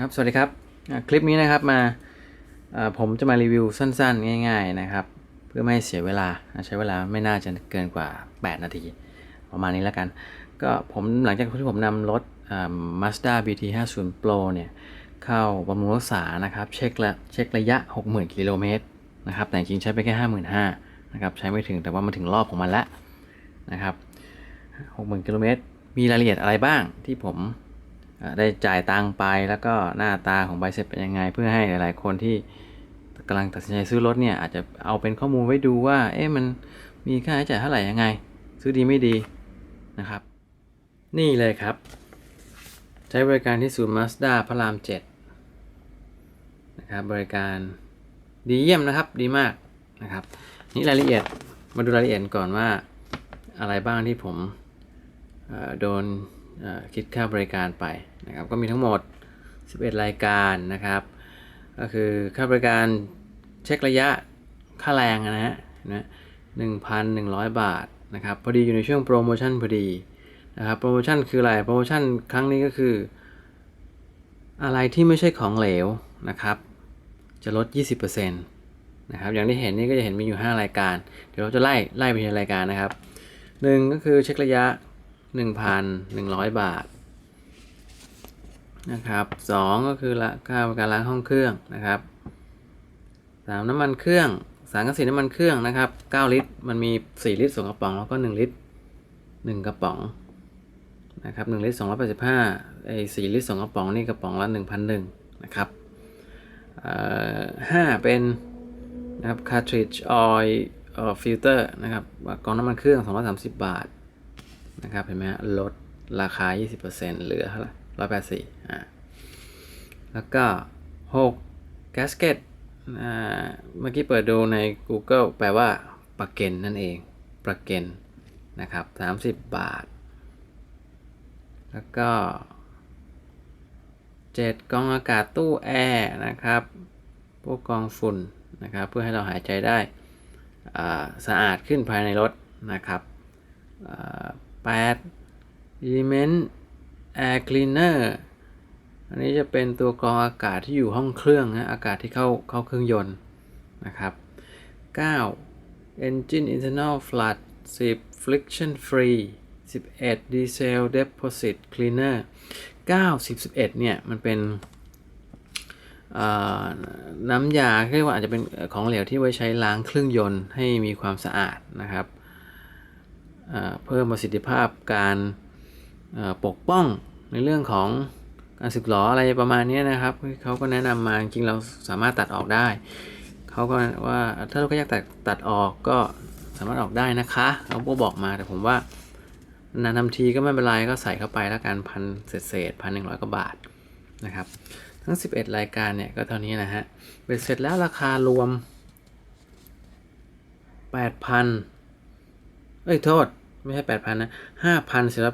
ครับ สวัสดีครับ คลิปนี้นะครับมาผมจะมารีวิวสั้นๆ ง่าย ๆนะครับ เพื่อไม่ให้เสียเวลาใช้เวลาไม่น่าจะเกินกว่า 8 นาที ประมาณนี้แล้วกัน ก็ผมหลังจากที่ผมนำรถอ่า Mazda BT 50 Pro เนี่ย เข้าบำรุงรักษานะครับ เช็คละเช็คระยะ 60,000 กิโลเมตรนะครับ แต่จริงใช้ไปแค่ 55,000นะครับ ใช้ไม่ถึงแต่ว่ามันถึงรอบของมันแล้วนะครับ 60,000 กิโลเมตรมีรายละเอียดอะไรบ้างที่ผม ได้จ่ายตังค์ไปแล้วก็หน้าตาของใบเสร็จเป็นยังไง เพื่อให้หลาย ๆ คนที่กำลังตัดสินใจซื้อรถเนี่ยอาจจะเอาเป็นข้อมูลไว้ดูว่าเอ๊ะมันมีค่าใช้จ่ายเท่าไหร่ยังไง ซื้อดีไม่ดีนะครับ นี่เลยครับ ใช้บริการที่ศูนย์ Mazda พระราม7นะครับบริการดีเยี่ยมนะครับดีมากนะครับ นี่รายละเอียดมาดูรายละเอียดก่อนว่าอะไรบ้างที่ผมโดน คิดค่าบริการไปนะครับก็มีทั้งหมด 11 รายการนะครับ ก็คือค่าบริการเช็คระยะค่าแรงนะฮะนะ1,100บาทนะครับพอดีอยู่ในช่วงโปรโมชั่นพอดีนะครับโปรโมชั่นคืออะไรโปรโมชั่นครั้งนี้ก็คือ อะไรที่ไม่ใช่ของเหลวนะครับจะลด 20%นะครับอย่างที่เห็นนี่ก็จะเห็นมีอยู่ 5 รายการ เดี๋ยวเราจะไล่ไล่ไปทีละรายการนะครับหนึ่งก็คือเช็คระยะ 1,100 บาทนะครับสองก็คือละค่าบริการล้างห้องเครื่องนะครับสามน้ำมันเครื่องสารกสินน้ำมันเครื่องนะครับ 9 ลิตร มันมี 4 ลิตรสองกระป๋อง แล้วก็ 1 ลิตร 1 กระป๋องนะครับ1ลิตร285ไอ้4ลิตร 2 กระป๋องนี่กระป๋องละ1,001นะครับเอ่อห้าเป็นนะครับ cartridge oil เอ่อ filter นะครับกองน้ำมันเครื่อง 230 บาท นะครับเห็นไหมฮะลดราคา 20%เหลือเท่าไหร่ร้อยแปดสี่อ่าแล้วก็6 gasket อ่าเมื่อกี้เปิดดูใน Google แปลว่าประเก็นนั่นเองประเก็นนะครับ 30 บาท แล้วก็ 7 กองอากาศตู้แอร์นะครับ พวกกองฝุ่นนะครับ เพื่อให้เราหายใจได้สะอาดขึ้นภายในรถนะครับ แปด element air cleaner อันนี้จะเป็นตัวกรองอากาศที่อยู่ห้องเครื่องนะอากาศที่เข้าเข้าเครื่องยนต์นะครับ 9 engine internal flood 10 friction free 11 diesel deposit cleaner 9 10 11เนี่ยมันเป็นน้ำยาเรียกว่าอาจจะเป็นของเหลวที่ไว้ใช้ล้างเครื่องยนต์ให้มีความสะอาดนะครับ เพิ่มประสิทธิภาพการปกป้องในเรื่องของการสึกหรออะไรประมาณนี้นะครับเขาก็แนะนำมาจริงเราสามารถตัดออกได้เขาก็ว่าถ้าเราก็อยากตัดตัดออกก็สามารถออกได้นะคะเขาก็บอกมาแต่ผมว่านานทำทีก็ไม่เป็นไรก็ใส่เข้าไปแล้วกันพันเศษเศษพันหนึ่งร้อยกว่าบาทนะครับทั้ง 11 รายการเนี่ยก็เท่านี้นะฮะเบ็ดเสร็จแล้วราคารวม 8,000 เอ้ยโทษ ไม่ใช่8,000นะ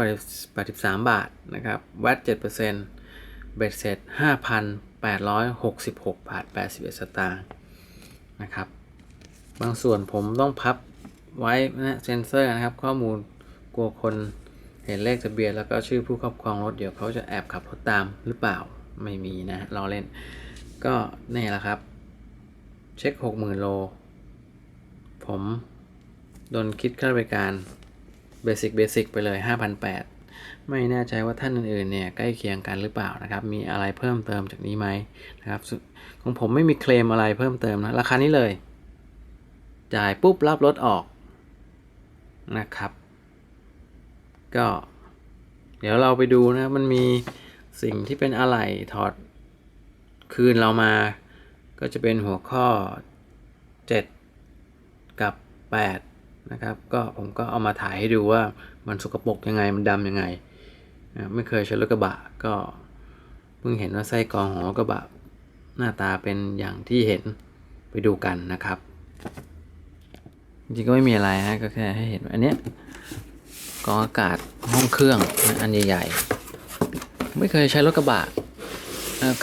5,483บาทนะครับวัด7%เบ็ดเสร็จ5,866บาท81สตางค์นะครับ บางส่วนผมต้องพับไว้นะเซนเซอร์นะครับ ข้อมูลกลัวคนเห็นเลขทะเบียนแล้วก็ชื่อผู้ครอบครองรถเดี๋ยวเขาจะแอบขับรถตามหรือเปล่าไม่มีนะรอเล่น ก็นี่แหละครับ เช็ค 60,000 โล ผม โดนคิดค่าบริการเบสิกเบสิกไปเลย 5,800 ไม่แน่ใจว่าท่านอื่นๆเนี่ยใกล้เคียงกันหรือเปล่านะครับ มีอะไรเพิ่มเติมจากนี้ไหมนะครับ ของผมไม่มีเคลมอะไรเพิ่มเติมนะ ราคานี้เลย จ่ายปุ๊บรับรถออกนะครับ ก็ เดี๋ยวเราไปดูนะมันมีสิ่งที่เป็นอะไหล่ถอดคืนเรามา ก็จะเป็นหัวข้อ 7 กับ 8 นะครับ ก็ผมก็เอามาถ่ายให้ดูว่ามันสกปรกยังไงมันดำยังไง ไม่เคยใช้รถกระบะก็เพิ่งเห็นว่าไส้กรองของรถกระบะหน้าตาเป็นอย่างที่เห็นไปดูกันนะครับจริงก็ไม่มีอะไรฮะก็แค่ให้เห็นอันเนี้ยกองอากาศห้องเครื่องนะอันใหญ่ๆไม่เคยใช้รถกระบะ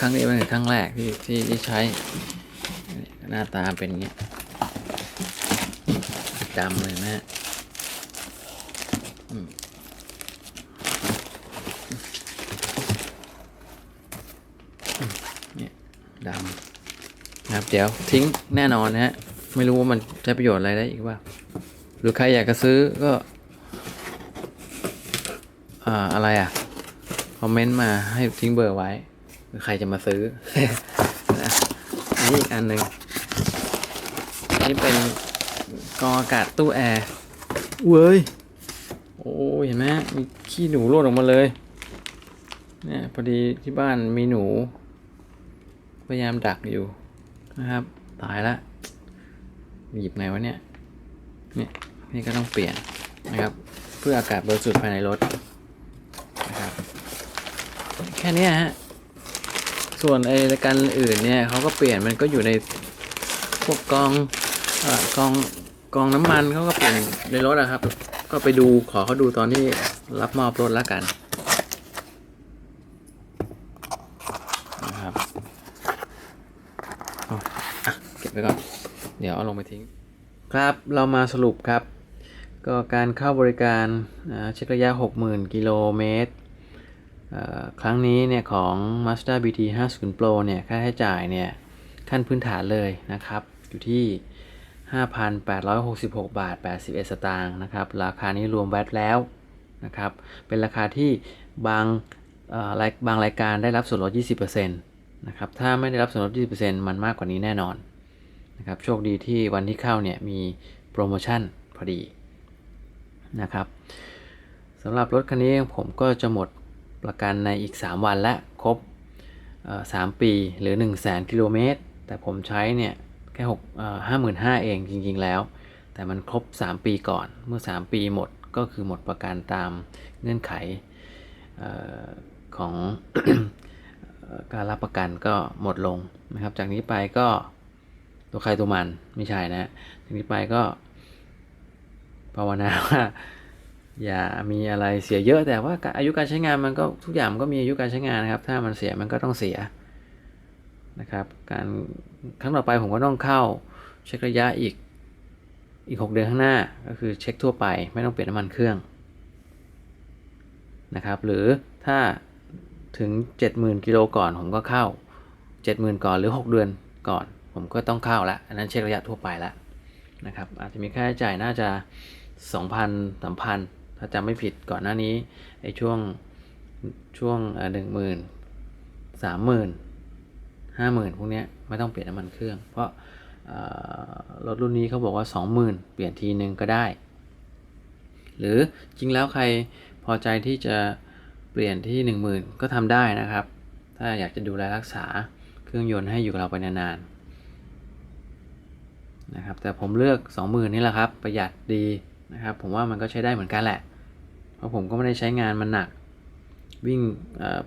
ครั้งนี้เป็นครั้งแรกที่ที่ที่ใช้หน้าตาเป็นอย่างเงี้ย ดำเลยนะฮะอืมอืมดำนะครับเดี๋ยวทิ้งแน่นอนนะฮะ ไม่รู้ว่ามันใช้ประโยชน์อะไรได้อีกว่า หรือใครอยากจะซื้อก็ อ่า อะไรอะ คอมเมนต์มาให้ทิ้งเบอร์ไว้ หรือใครจะมาซื้อนะอันนี้อีกอันหนึ่งนนี้เป็น กรองอากาศตู้แอร์เว้ย โอ้ยเห็นไหมมีขี้หนูร่นออกมาเลย เนี่ยพอดีที่บ้านมีหนู พยายามดักอยู่นะครับ ตายละ หยิบไงวะเนี่ย เนี่ยนี่ก็ต้องเปลี่ยนนะครับ เพื่ออากาศบริสุทธิ์ภายในรถนะครับแค่เนี้ยฮะ ส่วนไอ้รายการอื่นเนี่ยเขาก็เปลี่ยนมันก็อยู่ในพวกกองเอ่อกอง กองน้ำมันเขาก็เปลี่ยนในรถอะครับ ก็ไปดูขอเขาดูตอนที่รับมอบรถแล้วกันนะครับเก็บไว้ก่อน เดี๋ยวเอาลงไปทิ้ง ครับเรามาสรุปครับ ก็การเข้าบริการเช็คระยะ 60,000 กิโลเมตรครั้งนี้เนี่ยของ Mazda BT 50 Pro เนี่ยค่าใช้จ่ายเนี่ยขั้นพื้นฐานเลยนะครับ อยู่ที่ 5,866 บาท 81 สตางค์นะครับ ราคานี้รวมแวตแล้วนะครับ เป็นราคาที่บางาบางรายการได้รับส่วนลด 20%นะครับ ถ้าไม่ได้รับส่วนลด 20%มันมากกว่านี้แน่นอนนะครับ โชคดีที่วันที่เข้าเนี่ยมีโปรโมชั่นพอดีนะครับสำหรับรถคันนี้ผมก็จะหมดประกันในอีก 3 วันและครบ 3 ปีหรือ 1 0 0 0 0แกิโลเมตร แต่ผมใช้เนี่ย แค่6เอ่อ55,000เองจริง ๆ แล้ว แต่มันครบ 3 ปีก่อนเมื่อ 3 ปีหมดก็คือหมดประกันตามเงื่อนไขออของการรับประกันก็หมดลงนะครับ จากนี้ไปก็ตัวใครตัวมันไม่ใช่นะจากนี้ไปก็ภาวนาว่าอย่ามีอะไรเสียเยอะแต่ว่าอายุการใช้งานมันก็ทุกอย่างมันก็มีอายุการใช้งานนะครับ ถ้ามันเสียมันก็ต้องเสีย นะครับ การครั้งต่อไปผมก็ต้องเข้าเช็คระยะอีกอีก 6 เดือนข้างหน้าก็คือเช็คทั่วไปไม่ต้องเปลี่ยนน้ำมันเครื่องนะครับหรือถ้าถึง 70,000กิโลก่อนผมก็เข้า 70,000 ก่อนหรือ 6 เดือนก่อน ผมก็ต้องเข้าละอันนั้นเช็คระยะทั่วไปล้วนะครับอาจจะมีค่าใช้จ่ายน่าจะ 2,000 3,000 ถ้าจำไม่ผิดก่อนหน้านี้ไอ้ช่วงช่วงหนึ่งหมื่นสามหมื่น ห้าหมื่นพวกนี้ไม่ต้องเปลี่ยนน้ำมันเครื่อง เพราะรถรุ่นนี้เขาบอกว่า 20,000 เปลี่ยนทีนึงก็ได้ หรือจริงแล้วใครพอใจที่จะเปลี่ยนที่ 10,000 ก็ทำได้นะครับ ถ้าอยากจะดูแลรักษาเครื่องยนต์ให้อยู่กับเราไปนานๆนะครับแต่ผมเลือก 20,000 นี่แหละครับ ประหยัดดีนะครับ ผมว่ามันก็ใช้ได้เหมือนกันแหละ เพราะผมก็ไม่ได้ใช้งานมันหนัก วิ่ง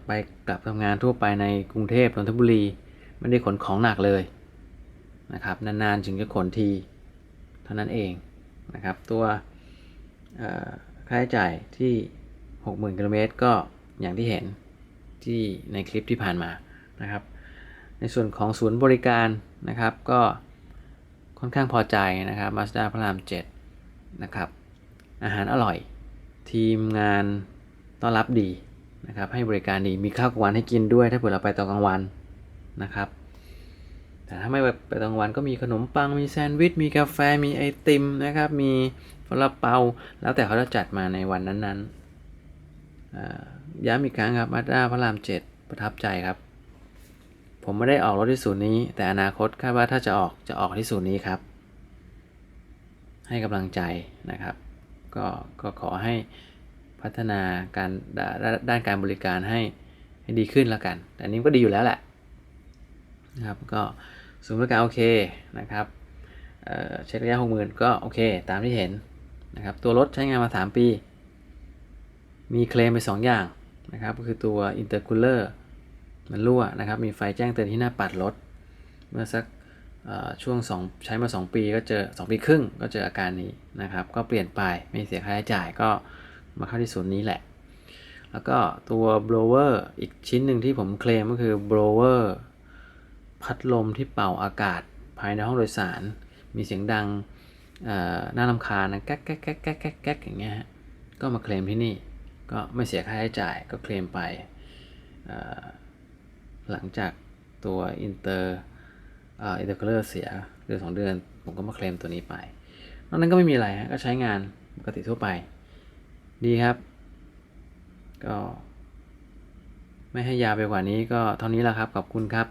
ไปกลับทำงานทั่วไปในกรุงเทพนนทบุรี ไม่ได้ขนของหนักเลยนะครับนานๆถึงจะขนทีเท่านั้นเองนะครับตัวค่าใช้จ่ายที่ 60,000กิโลเมตรก็อย่างที่เห็นที่ในคลิปที่ผ่านมานะครับ ในส่วนของศูนย์บริการนะครับก็ค่อนข้างพอใจนะครับ Mazda พระราม7นะครับอาหารอร่อย ทีมงานต้อนรับดีนะครับให้บริการดีมีข้าวกลางวันให้กินด้วยถ้าเผื่อเราไปตอนกลางวัน นะครับ แต่ถ้าไม่ไปตอนกลางวันก็มีขนมปังมีแซนด์วิชมีกาแฟมีไอติมนะครับมีฟลาเปา แล้วแต่เขาจะจัดมาในวันนั้นๆย้ำอีกครั้งครับมาด้าพระราม 7 ประทับใจครับ ผมไม่ได้ออกรถที่ศูนย์นี้ แต่อนาคตคาดว่าถ้าจะออกจะออกที่ศูนย์นี้ครับ ให้กำลังใจนะครับ ก็ก็ขอให้พัฒนาการด,ด้านการบริการให้ให้ดีขึ้นแล้วกัน แต่นนี้ก็ดีอยู่แล้วแหละ นะครับก็ศูนย์บริการโอเคนะครับเเช็คระยะหกหมื่นก็โอเคตามที่เห็นนะครับตัวรถใช้งานมา 3 ปี มีเคลมไป 2 อย่างนะครับก็คือตัว intercooler มันรั่วนะครับ มีไฟแจ้งเตือนที่หน้าปัดรถ เมื่อสักเอ่อช่วง 2 ใช้มา 2 ปีก็เจอ 2 ปีครึ่งก็เจออาการนี้นะครับ ก็เปลี่ยนไปไม่เสียค่าใช้จ่ายก็มาเข้าที่ศูนย์นี้แหละ แล้วก็ตัว blower อีกชิ้นหนึ่งที่ผมเคลมก็คือ blower พัดลมที่เป่าอากาศภายในห้องโดยสาร มีเสียงดังน่ารำคาญนะแก๊กแก๊กแก๊กแก๊กแก๊กแก๊กอย่างเงี้ยฮะก็มาเคลมที่นี่ก็ไม่เสียค่าใช้จ่ายก็เคลมไป หลังจากตัวอินเตอร์อินเตอร์เคลอร์เสียเดือนสองเดือน ผมก็มาเคลมตัวนี้ไป นอกนั้นก็ไม่มีอะไรฮะก็ใช้งานปกติทั่วไป ดีครับ ก็ ไม่ให้ยาไปกว่านี้ก็เท่านี้แหละครับขอบคุณครับ